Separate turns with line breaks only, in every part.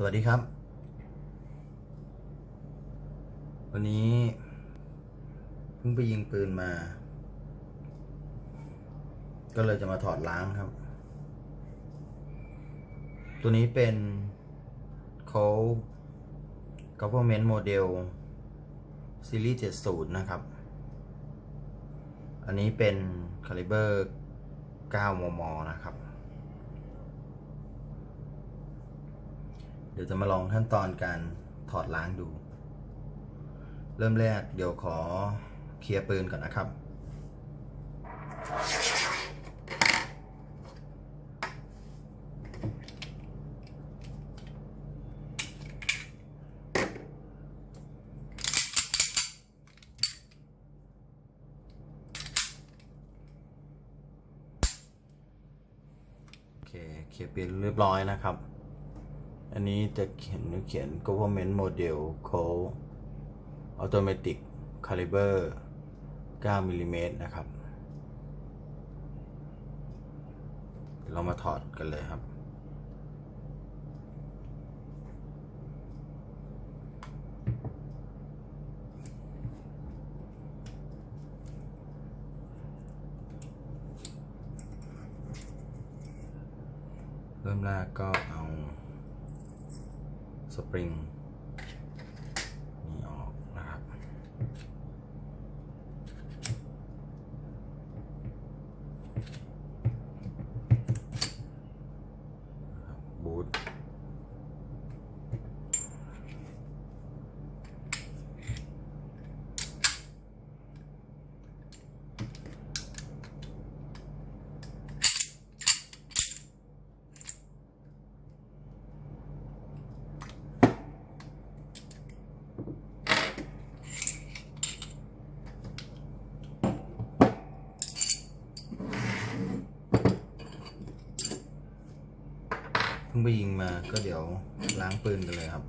สวัสดีครับ วันนี้เพิ่งไปยิงปืนมา ก็เลยจะมาถอดล้างครับ ตัวนี้เป็นเขา government model ซีรีส์70 นะครับ อันนี้เป็น caliber 9มม นะครับ เดี๋ยวจะมาลองขั้นตอนการถอดล้างดู เริ่มแรกเดี๋ยวขอเคลียร์ปืนก่อนนะครับ โอเคเคลียร์ปืนเรียบร้อยนะครับ อันนี้จะเขียนเขียน government model code automatic caliber 9มิลลิเมตรนะครับ เรามาถอดกันเลยครับ เริ่มแรกก็เอา สปริงนี่ออกนะครับ บูทเพิ่งไปยิงมาก็เดี๋ยวล้างปืนกันเลยครับ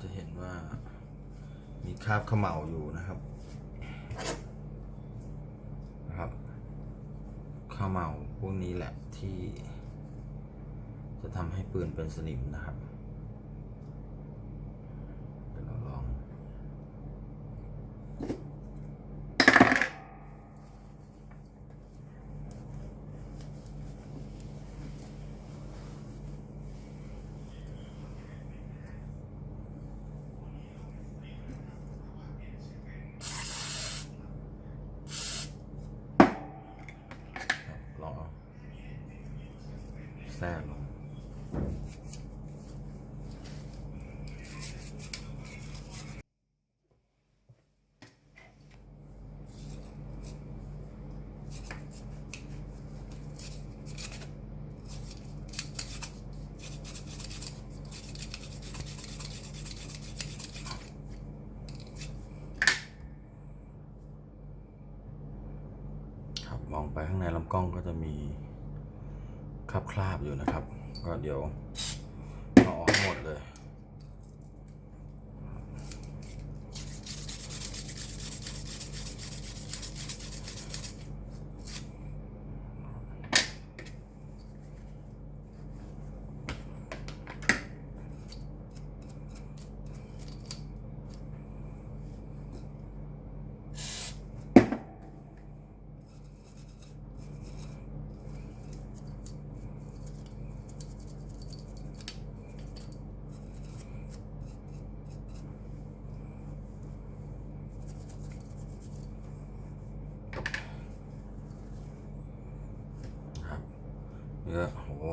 จะเห็นว่ามีคราบขม่าอยู่นะครับข้าวเมาพวกนี้แหละที่ จะทำ ให้ปืนเป็นสนิมนะครับเดี๋ยวเราลอง ครับลองเอาแทรกลงครับมองไปข้างในลำกล้องก็จะมีคราบคราบๆอยู่นะครับ ก็เดี๋ยวเอาออกให้หมดเลย ครับเยอะโอ้โห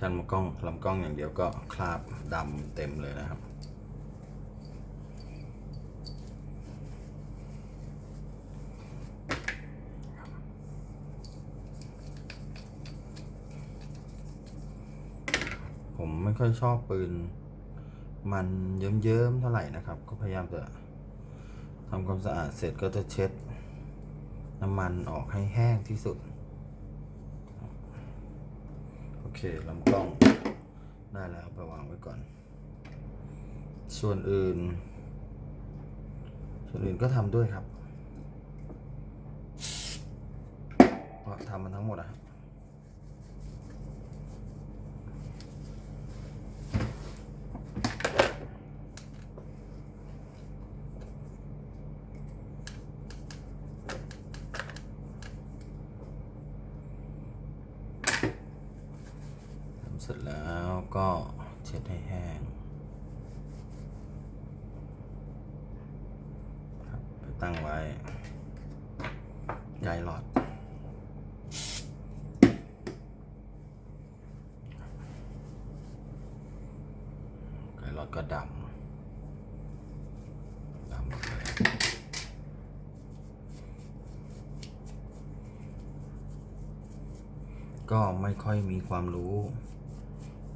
แค่ลำกล้องลำกล้องอย่างเดียวก็คราบดำเต็มเลยนะครับ ผมไม่ค่อยชอบปืน มันเยิ้มๆเท่าไหร่นะครับ ก็พยายามจะทำความสะอาดเสร็จก็จะเช็ดน้ำมันออกให้แห้งที่สุด เคลำกล้องได้แล้วไปวางไว้ก่อน ส่วนอื่น ส่วนอื่นก็ทำด้วยครับทำมันทั้งหมดอะครับ ทำเสร็จแล้วก็เช็ดให้แห้งครับไปตั้งไว้ไกลหลอด ไกลหลอดก็ดำดำหมดเลยก็ไม่ค่อยมีความรู้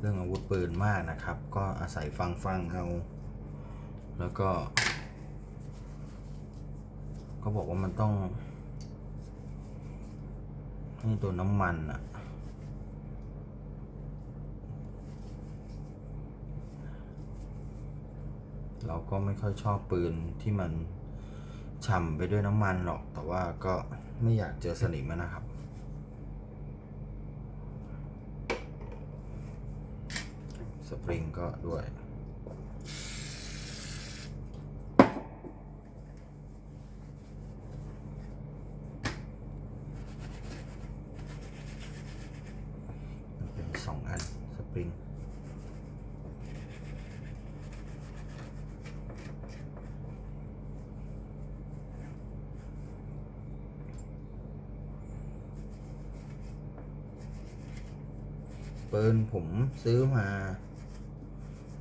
เรื่องอาวุธปืนมากนะครับ ก็อาศัยฟังฟังเอาแล้วก็ก็บอกว่ามันต้องให้ตัวน้ำมันอะเรา ก็ไม่ค่อยชอบปืนที่มันฉ่ำไปด้วยน้ำมันหรอก แต่ว่าก็ไม่อยากเจอสนิมนะครับ สปริงก็ด้วย มันเป็นสองอัน สปริง ปืนผม ซื้อมา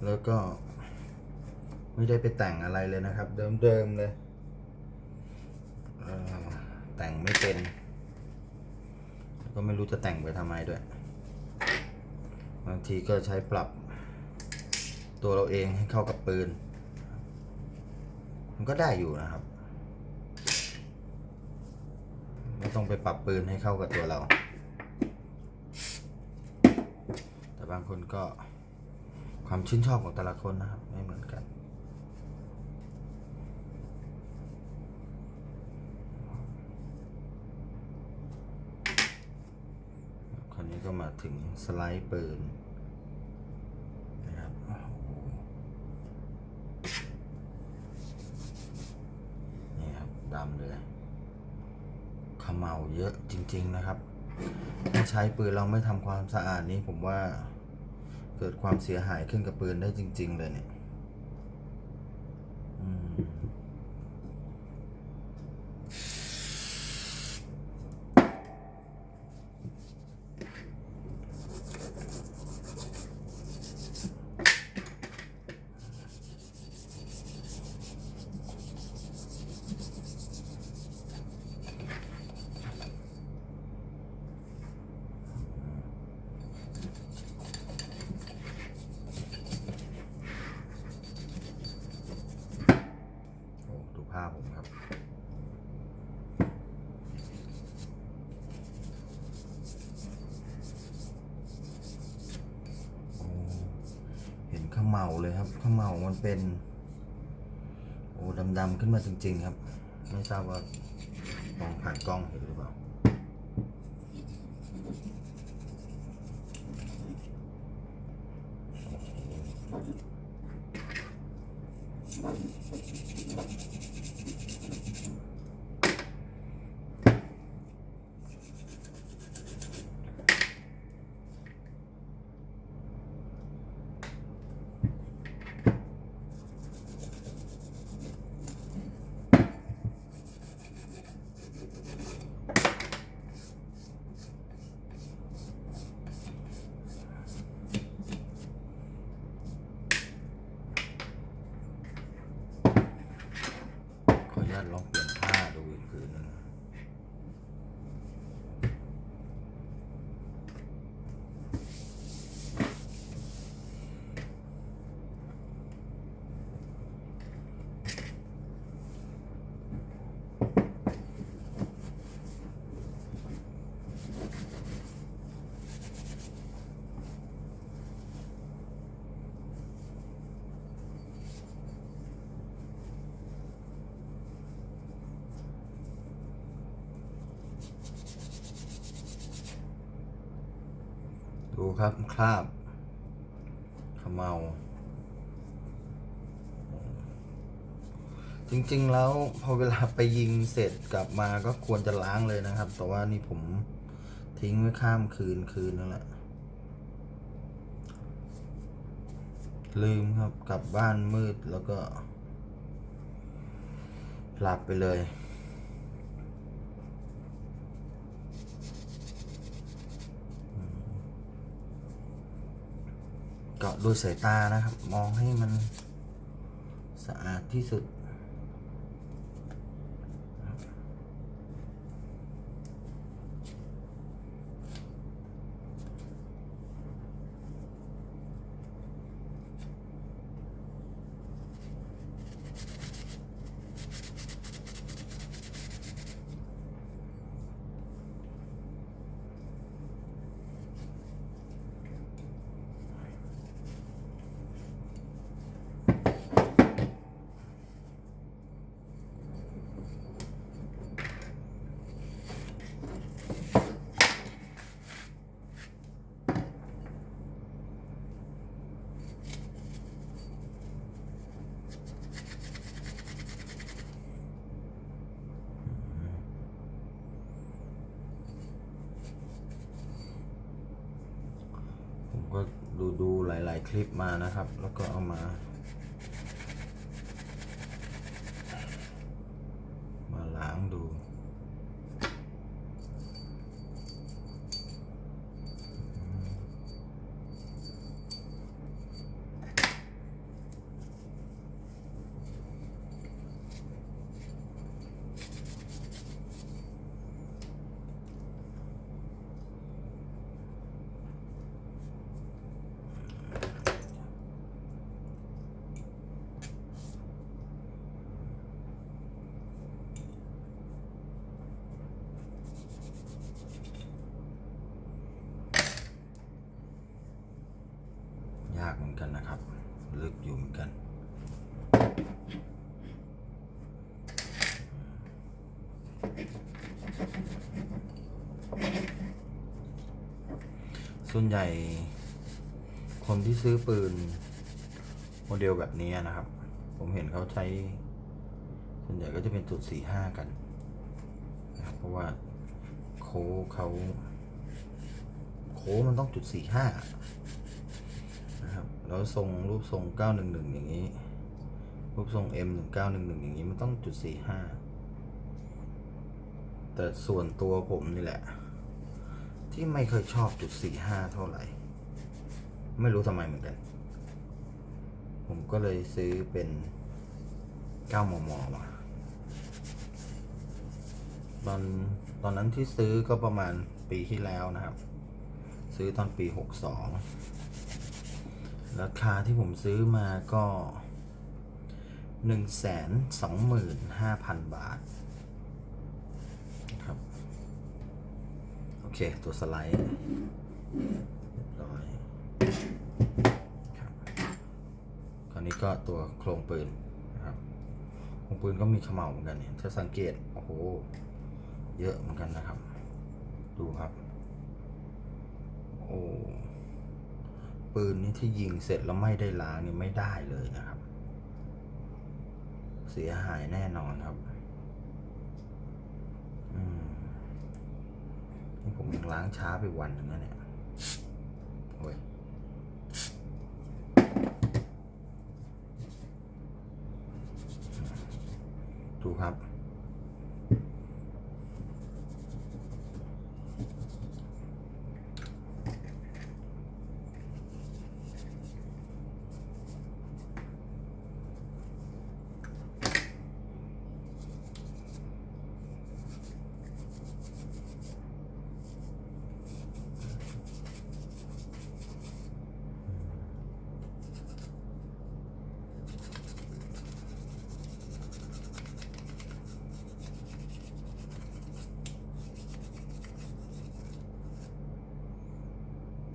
แล้วก็ ไม่ได้ไปแต่งอะไรเลยนะครับ เดิมๆเลยเแต่งไม่เป็นก็ไม่รู้จะแต่งไปทำไมด้วย บางทีก็ใช้ปรับตัวเราเองให้เข้ากับปืน มันก็ได้อยู่นะครับ ไม่ต้องไปปรับปืนให้เข้ากับตัวเรา แต่บางคนก็ความชื่นชอบของแต่ละคนนะครับ ไม่เหมือนกันคราวนี้ก็มาถึงสไลด์ปืนนะครับนี่ครับดำเลยขมเหลาเยอะจริง ๆ นะครับ ใช้ปืนเราไม่ทำความสะอาดนี้ผมว่าเกิดความเสียหายขึ้นกับปืนได้จริง ๆ เลยเนี่ยอืมโอ้ดูผ้าผมครับ โอ้ เห็นเขมาเลยครับขมเหมามันเป็น โอ้ดำๆขึ้นมาจริง ๆ ครับ ไม่ทราบว่ามองผ่านกล้องเห็นหรือเปล่า โดู ครับคราบขมเมาจริงๆแล้วพอเวลาไปยิงเสร็จกลับมาก็ควรจะล้างเลยนะครับ แต่ว่านี่ผมทิ้งไว้ข้ามคืนคืนนั่นแหละ ลืมครับกลับบ้านมืดแล้วก็ หลับไปเลย จาะด้วยสายตานะครับ มองให้มันสะอาดที่สุด ผมก็ดูดูห ลาย ๆ คลิปมานะครับ แล้วก็เอามามาล้างดู ยา กันนะครับ ลึกอยู่เหมือนกัน ส่วนใหญ่ คนที่ซื้อปืน โมเดลแบบนี้นะครับ ผมเห็นเขาใช้ ส่วนใหญ่ก็จะเป็นจุดสี่ห้ากันนะครับเพราะว่าโค้เขาโค้มันต้องจุดสี่ห้า แล้วทรงรูปทรง 911 อย่างนี้ รูปทรง M 1911 อย่างนี้มันต้องจุด45 แต่ส่วนตัวผมนี่แหละ ที่ไม่เคยชอบจุด45 เท่าไหร่ ไม่รู้ทำไมเหมือนกัน ผมก็เลยซื้อเป็น9มมมาตอนตอนนั้นที่ซื้อก็ประมาณปีที่แล้วนะครับ ซื้อตอนปี 62 ราคาที่ผมซื้อมาก็หนึ่งแสนสองหมื่นห้าพันบาทครับ โอเค ตัวสไลด์เรียบร้อยครับคราวนี้ก็ตัวโครงปืนนะครับโครงปืนก็มีเขม่าเหมือนกันเนี่ยถ้าสังเกต โอ้โห เยอะเหมือนกันนะครับ ดูครับ โอ้ ปืนนี่ที่ยิงเสร็จแล้วไม่ได้ล้างนี่ไม่ได้เลยนะครับ เสียหายแน่นอนครับอืมนี่ผมยังล้างช้าไปวันหนึงนะเนี่ยโอ้ยดูครับ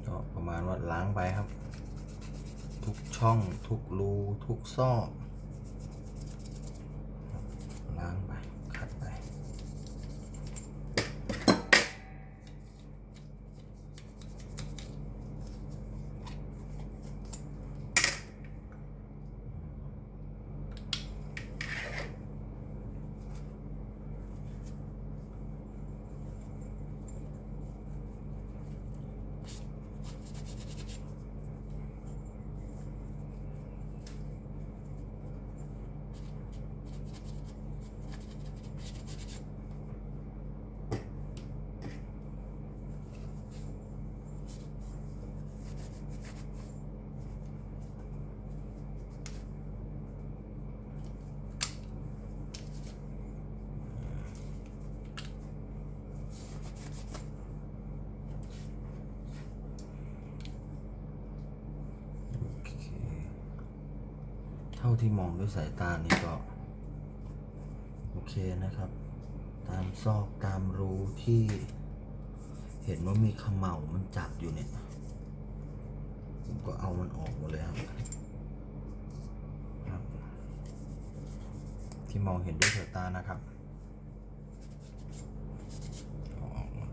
ก็ประ มาณว่าล้างไปครับ ทุกช่องทุกรูทุกซอกล้างไป ขัดไป อาที่มองด้วยสายตานี่ก็ โอเคนะครับ ตามซอกตามรูที่เห็นว่ามีเขม่ามันจับอยู่เนี่ยผมก็เอามันออกหมดเลยครับครับที่มองเห็นด้วยสายตานะครับเอาออกหมด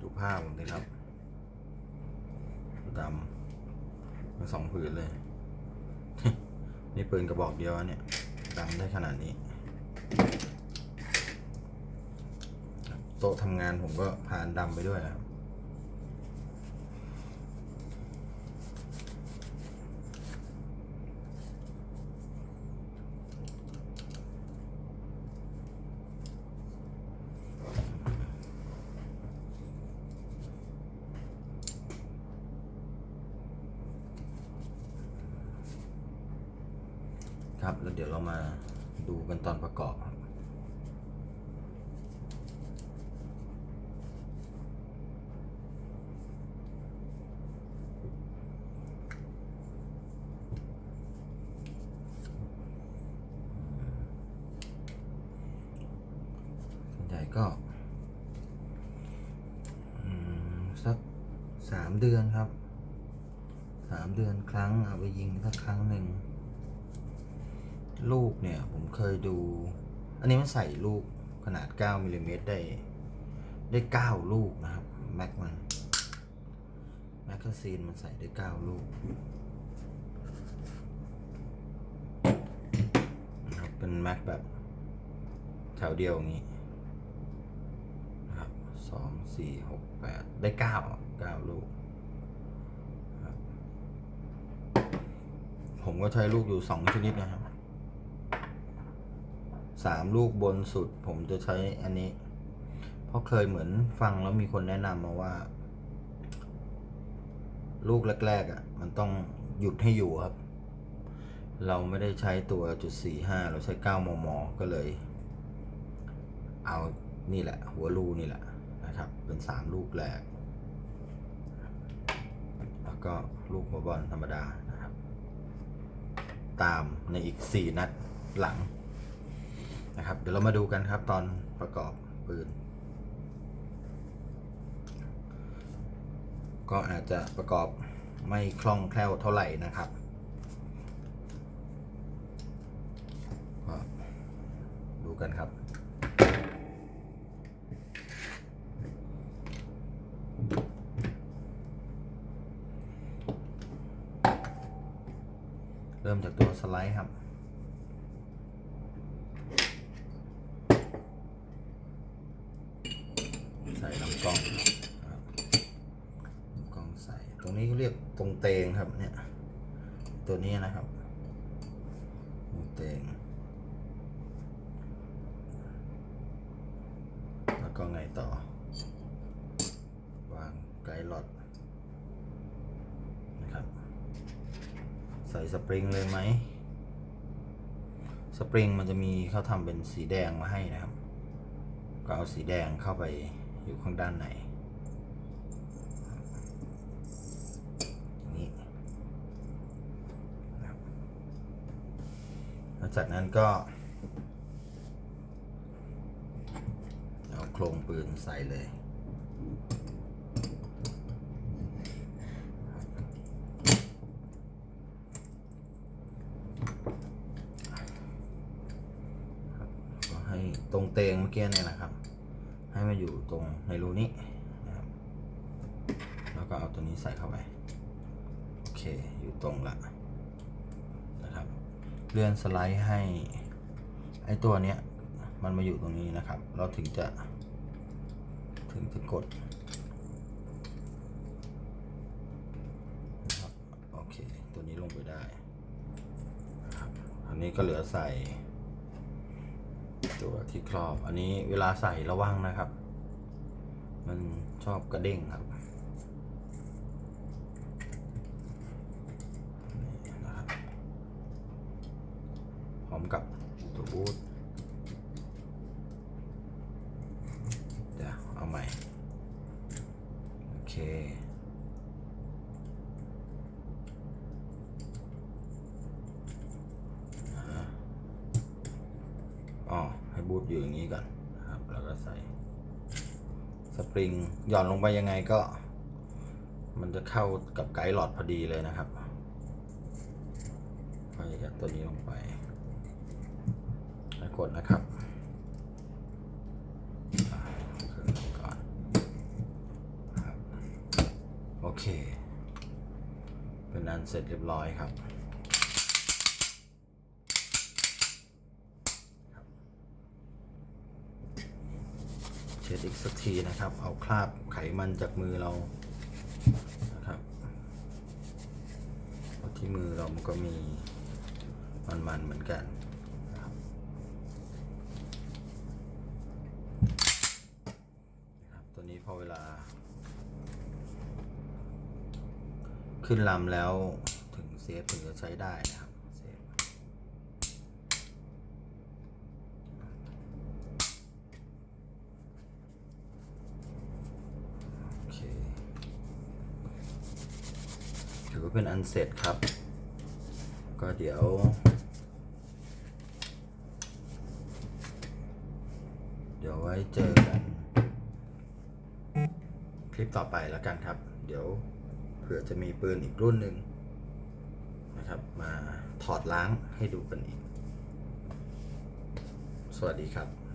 ดูผ้าผมเลยครับดำมาสองผืนเลย นี่ ปืนกระบอกเดียวเนี่ยดำได้ขนาดนี้ โต๊ะทำงานผมก็พานดำไปด้วยครับ ครับ แล้วเดี๋ยวเรามาดูกันตอนประกอบครับใหญ่ก็สักสามเดือนครับสามเดือนครั้งเอาไปยิงสักครั้งหนึ่ง ลูกเนี่ย ผมเคยดู อันนี้มันใส่ลูกขนาด 9มิลลิเมตรได้ ได้ 9 ลูกนะครับ แม็กมัน แมกกาซีนมันใส่ได้ 9 ลูกนะครับเป็นแม็กแบบแถวเดียวอย่างนี้นะครับสองสี่หกแปดได้เก้าเก้าลูกผมก็ใช้ลูกอยู่สองชนิดนะครับ สามลูกบนสุด ผมจะใช้อันนี้ เพราะเคยเหมือนฟังแล้วมีคนแนะนำมาว่า ลูกแรกๆอะ มันต้องหยุดให้อยู่ครับ เราไม่ได้ใช้ตัวจุดสี่ห้าเราใช้เก้ามมก็เลย เอานี่แหละ หัวรูนี่แหละนะครับ เป็นสามลูกแรก แล้วก็ลูกหัวบอลธรรมดานะครับ ตามในอีกสี่นัดหลัง นะครับ เดี๋ยวเรามาดูกันครับตอนประกอบปืน ก็อาจจะประกอบไม่คล่องแคล่วเท่าไหร่นะครับดูกันครับเริ่มจากตัวสไลด์ครับ ใส่ลำ กองกองใส่ตรงนี้เรียกตรงเตงครับเนี่ยตัวนี้นะครับตรงเตงแล้วก็ไงต่อ วางไกด์หลอตนะครับ ใส่สปริงเลยไหมสปริงมันจะมีเขาทำเป็นสีแดงมาให้นะครับ ก็เอาสีแดงเข้าไป อยู่ข้างด้านในนี้นะครับแล้วจากนั้นก็เอาโครงปืนใส่เลยก็ให้ตรงเตงเมื่อกี้เนี่ยนะครับ ให้มาอยู่ตรงในรูนี้นะครับแล้วก็เอาตัวนี้ใส่เข้าไป โอเค อยู่ตรงละนะครับ เลื่อนสไลด์ให้ไอตัวเนี้ยมันมาอยู่ตรงนี้นะครับ เราถึงจะถึงจะกดนะครับโอเค ตัวนี้ลงไปได้นะครับอันนี้ก็เหลือใส่ ตัวที่ครอบ อันนี้เวลาใส่ระวังนะครับ มันชอบกระเด้งครับ ย่อนลงไปยังไงก็ มันจะเข้ากับไกด์หลอดพอดีเลยนะครับก็จะยัดตัวนี้ลงไปกดนะครับอ่าเครื่องนี้ก่อนครับโอเค เป็นอันเสร็จเรียบร้อยครับ เช็ดอีกสักทีนะครับ เอาคราบไขมันจากมือเรานะครับเพราะที่มือเรามันก็มีมันๆเหมือนกันนะครับตัวนี้พอเวลา ขึ้นลำแล้วถึงเซฟถึงจะใช้ได้นะครับเซฟ โอเค ถือว่าเป็นอันเสร็จครับ ก็เดี๋ยว เดี๋ยวไว้เจอกัน คลิปต่อไปแล้วกันครับ เดี๋ยวเผื่อจะมีปืนอีกรุ่นหนึ่งนะครับมาถอดล้างให้ดูกันอีก สวัสดีครับ